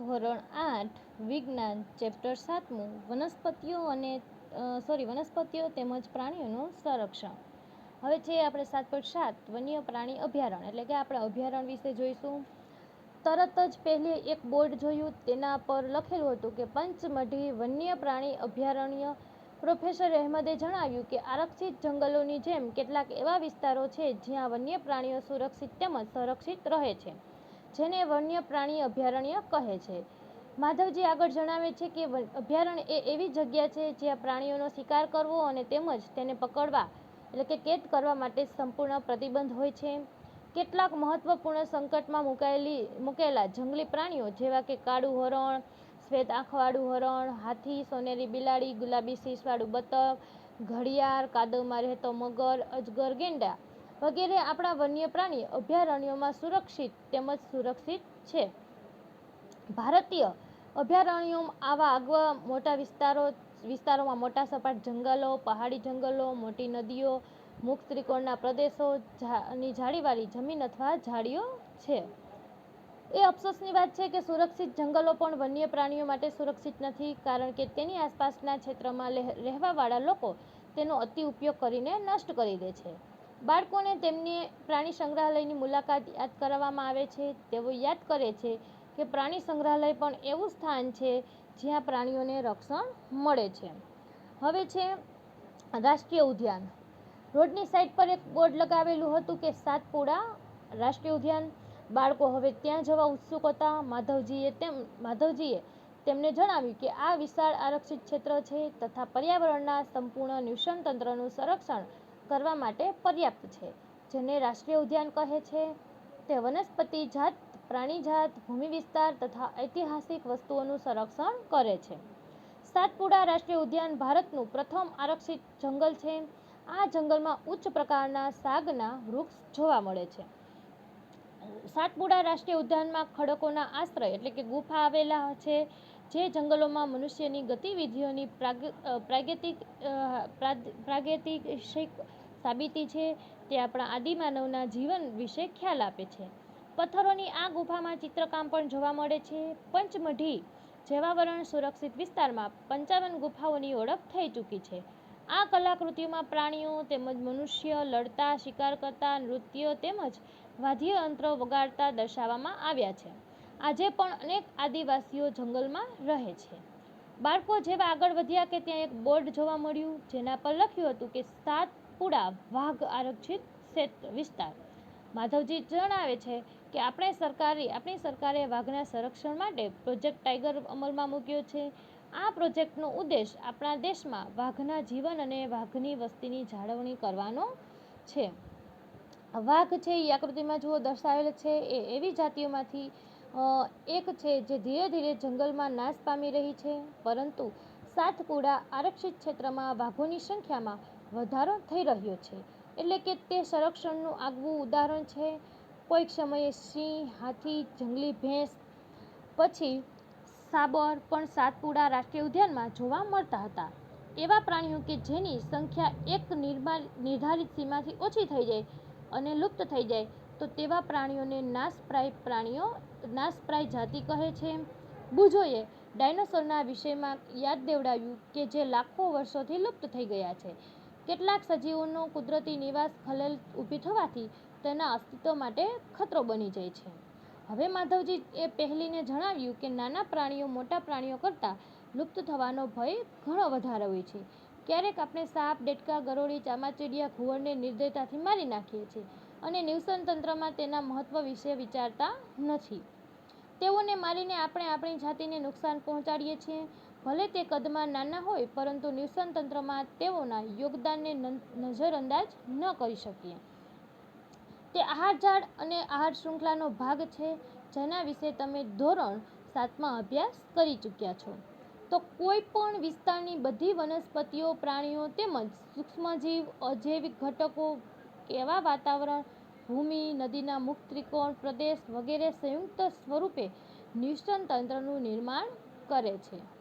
ધોરણ આઠ, વિજ્ઞાન ચેપ્ટર સાતમું, વનસ્પતિઓ અને સોરી વનસ્પતિઓ તેમજ પ્રાણીઓનું સંરક્ષણ. હવે છે આપણે સાત પોઈન્ટ સાત, વન્ય પ્રાણી અભયારણ્ય. એટલે કે આપણે અભયારણ્ય વિશે જોઈશું. તરત જ પહેલે એક બોર્ડ જોયું, તેના પર લખેલું હતું કે પંચમઢી વન્ય પ્રાણી અભયારણ્ય. પ્રોફેસર અહેમદે જણાવ્યું કે આરક્ષિત જંગલોની જેમ કેટલાક એવા વિસ્તારો છે જ્યાં વન્ય પ્રાણીઓ સુરક્ષિત તેમજ સંરક્ષિત રહે છે. જેને વન્ય પ્રાણી અભયારણ્ય કહે છે. માધવજી આગળ જણાવે છે કે અભયારણ્ય એ એવી જગ્યા છે જ્યાં પ્રાણીઓનો શિકાર કરવો અને તેમજ તેને પકડવા, એટલે કે કેદ કરવા માટે સંપૂર્ણ પ્રતિબંધ હોય છે. કેટલાક મહત્વપૂર્ણ સંકટમાં મુકાયેલી, મૂકેલા જંગલી પ્રાણીઓ જેવા કે કાળું હરણ, શ્વેત આંખવાળું હરણ, હાથી, સોનેરી બિલાડી, ગુલાબી શીશવાળું બતક, ઘડિયાળ, કાદવમાં રહેતો મગર, અજગર ગેંડા વગેરે આપણા વન્ય પ્રાણી અભયારણ્યોમાં સુરક્ષિત તેમજ સુરક્ષિત છે. ભારતીય અભયારણ્યો આવા આગવા મોટા વિસ્તારો, વિસ્તારોમાં મોટા સપાટ જંગલો, પહાડી જંગલો, મોટી નદીઓ, મુક્ત ત્રિકોણના પ્રદેશો ની જાળીવાળી જમીન અથવા ઝાડીઓ છે. એ અફસોસની વાત છે કે સુરક્ષિત જંગલો પણ વન્ય પ્રાણીઓ માટે સુરક્ષિત નથી, કારણ કે તેની આસપાસના ક્ષેત્રમાં રહેવાવાળા લોકો તેનો અતિ ઉપયોગ કરીને નષ્ટ કરી દે છે. બાળકોને તેમની પ્રાણી સંગ્રહાલયની મુલાકાત યાદ કરાવવામાં આવે છે. તેઓ યાદ કરે છે કે પ્રાણી સંગ્રહાલય પણ એવું સ્થાન છે જ્યાં પ્રાણીઓને રક્ષણ મળે છે. હવે છે રાષ્ટ્રીય ઉદ્યાન. રોડની સાઈડ પર એક બોર્ડ લગાવેલું હતું કે સાતપુડા રાષ્ટ્રીય ઉદ્યાન. બાળકો હવે ત્યાં જવા ઉત્સુક હતા. માધવજીએ તેમ, માધવજીએ તેમને જણાવ્યું કે આ વિશાળ આરક્ષિત ક્ષેત્ર છે તથા પર્યાવરણના સંપૂર્ણ નિવસનતંત્રનું સંરક્ષણ કરવા માટે પર્યાપ્ત છે, જેને રાષ્ટ્રીય ઉદ્યાન કહે છે. તે વનસ્પતિ જાત પ્રાણીજાત ભૂમિ વિસ્તાર તથા ઐતિહાસિક વસ્તુઓનું સંરક્ષણ કરે છે. સાતપુડા રાષ્ટ્રીય ઉદ્યાન ભારતનું પ્રથમ આરક્ષિત જંગલ છે. આ જંગલમાં ઉચ્ચ પ્રકારના સાગના વૃક્ષ જોવા મળે છે. સાતપુડા રાષ્ટ્રીય ઉદ્યાનમાં ખડકોના આશ્રય એટલે કે ગુફા આવેલા છે, જે જંગલોમાં મનુષ્યની ગતિવિધિઓની પ્રાગૈતિક પ્રાગૈતિક સાબિતી છે તે આપણા આદિમાનવના જીવન વિશે ખ્યાલ આપે છે. પથ્થરોની આ ગુફામાં ચિત્રકામ પણ જોવા મળે છે. પંચમઢી જેવાવરણ સુરક્ષિત વિસ્તારમાં પંચાવન ગુફાઓની ઓળખ થઈ ચૂકી છે. આ કલાકૃતિઓમાં પ્રાણીઓ તેમજ મનુષ્ય લડતા, શિકાર કરતા, નૃત્યો તેમજ વાદ્ય યંત્રો વગાડતા દર્શાવવામાં આવ્યા છે. આજે પણ અનેક આદિવાસીઓ જંગલમાં રહે છે. બાળકો જેવા આગળ વધ્યા કે ત્યાં એક બોર્ડ જોવા મળ્યું, જેના પર લખ્યું હતું કે સાતપુડા વાઘ આરક્ષિત ક્ષેત્ર વિસ્તાર. માધવજી જણાવે છે કે આપણે સરકારી, આપણી સરકારે વાઘના સંરક્ષણ માટે પ્રોજેક્ટ ટાઈગર અમલમાં મૂક્યો છે. આ પ્રોજેક્ટનો ઉદ્દેશ આપણા દેશમાં વાઘના જીવન અને વાઘની વસ્તીની જાળવણી કરવાનો છે. વાઘ છે એ આકૃતિમાં જુઓ, દર્શાવેલ છે એ એવી જાતિઓમાંથી એક છે જે ધીરે ધીરે જંગલમાં નાશ પામી રહી છે, પરંતુ સાતપુડા આરક્ષિત ક્ષેત્રમાં વાઘોની સંખ્યામાં વધારો થઈ રહ્યો છે. એટલે કે તે સંરક્ષણનું આગવું ઉદાહરણ છે. કોઈક સમયે સિંહ, હાથી, જંગલી ભેંસ, પછી સાબર પણ સાતપુડા રાષ્ટ્રીય ઉદ્યાનમાં જોવા મળતા હતા. એવા પ્રાણીઓ કે જેની સંખ્યા એક નિર્ધારિત સીમાથી ઓછી થઈ જાય અને લુપ્ત થઈ જાય, તો તેવા પ્રાણીઓને નાશપ્રાય પ્રાણીઓ નાશપ્રાય જાતિ કહે છે બુજોએ ડાયનોસોરના વિષયમાં યાદ દેવડાવ્યું કે જે લાખો વર્ષોથી લુપ્ત થઈ ગયા છે. કેટલાક સજીવોનો કુદરતી નિવાસ ખલેલ ઊભી થવાથી તેના અસ્તિત્વ માટે ખતરો બની જાય છે. હવે માધવજી એ પહેલીને જણાવ્યું કે નાના પ્રાણીઓ મોટા પ્રાણીઓ કરતાં લુપ્ત થવાનો ભય ઘણો વધારે હોય છે. ક્યારેક આપણે સાપ ડેટકા ગરોળી, ચામાચીડિયા, ઘુવડને નિર્દયતાથી મારી નાખીએ છીએ. અને નિવસન તંત્રમાં તેના મહત્વ વિશે વિચારતા નથી. તેઓને મારીને આપણે આપણી જાતિને નુકસાન પહોંચાડીએ છીએ. ભલે તે કદમાં નાના હોય, પરંતુ નિવસન તંત્રમાં તેઓના યોગદાનને નન- નજરઅંદાજ ન કરી શકીએ. તે આહાર ઝાડ અને આહાર શૃંખલાનો ભાગ છે, જેના વિશે તમે ધોરણ સાતમાં અભ્યાસ કરી ચૂક્યા છો. તો કોઈ પણ વિસ્તારની બધી વનસ્પતિઓ, પ્રાણીઓ તેમજ સૂક્ષ્મજીવ, અજૈવિક ઘટકો કેવા વાતાવરણ, ભૂમિ, નદીના મુખ ત્રિકોણ, પ્રદેશ વગેરે સંયુક્ત સ્વરૂપે ન્યુસન તંત્રનું નિર્માણ કરે છે.